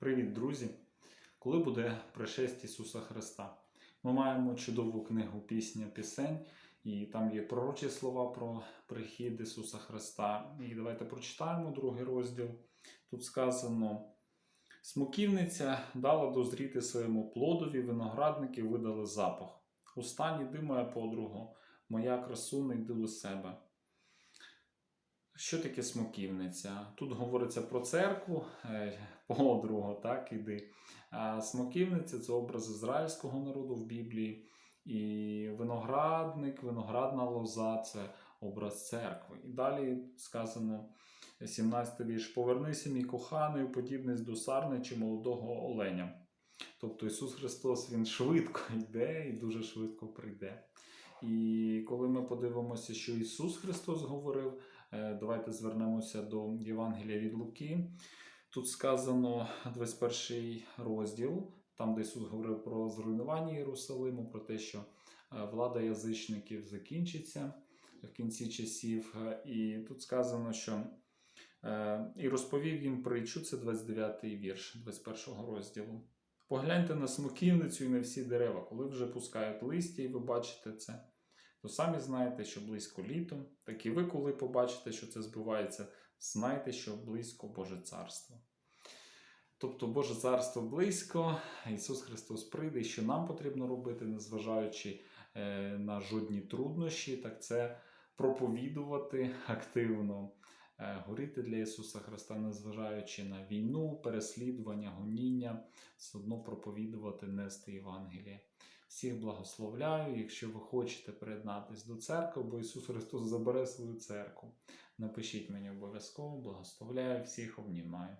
Привіт, друзі! Коли буде пришесть Ісуса Христа? Ми маємо чудову книгу Пісня Пісень, і там є пророчі слова про прихід Ісуса Христа. І давайте прочитаємо другий розділ. Тут сказано: Смоківниця дала дозріти своєму плодові, виноградники видали запах. У стані йди, моя подруго, моя красуна, йди до себе. Що таке смоківниця? Тут говориться про церкву, е, подруга, так, іди. А смоківниця це образ ізраїльського народу в Біблії. І виноградник, виноградна лоза це образ церкви. І далі сказано 17 вірш: Повернися, мій коханий, подібний до сарни чи молодого оленя. Тобто Ісус Христос Він швидко йде і дуже швидко прийде. І коли ми подивимося, що Ісус Христос говорив, давайте звернемося до Євангелія від Луки. Тут сказано 21 розділ, там, де Ісус говорив про зруйнування Єрусалиму, про те, що е, влада язичників закінчиться в кінці часів. Е, І тут сказано, що е, і розповів їм притчу, це 29 вірш 21 розділу. Погляньте на смоківницю і на всі дерева, коли вже пускають листя, і ви бачите це, то самі знаєте, що близько літо, так і ви, коли побачите, що це збувається, знайте, що близько Боже Царство. Тобто Боже Царство близько, Ісус Христос прийде, і що нам потрібно робити, незважаючи е, на жодні труднощі, так це проповідувати активно, е, горіти для Ісуса Христа, незважаючи на війну, переслідування, гоніння, все одно проповідувати, нести Євангеліє. Всіх благословляю. Якщо ви хочете приєднатись до церкви, бо Ісус Христос забере свою церкву. Напишіть мені обов'язково, благословляю, всіх обнімаю.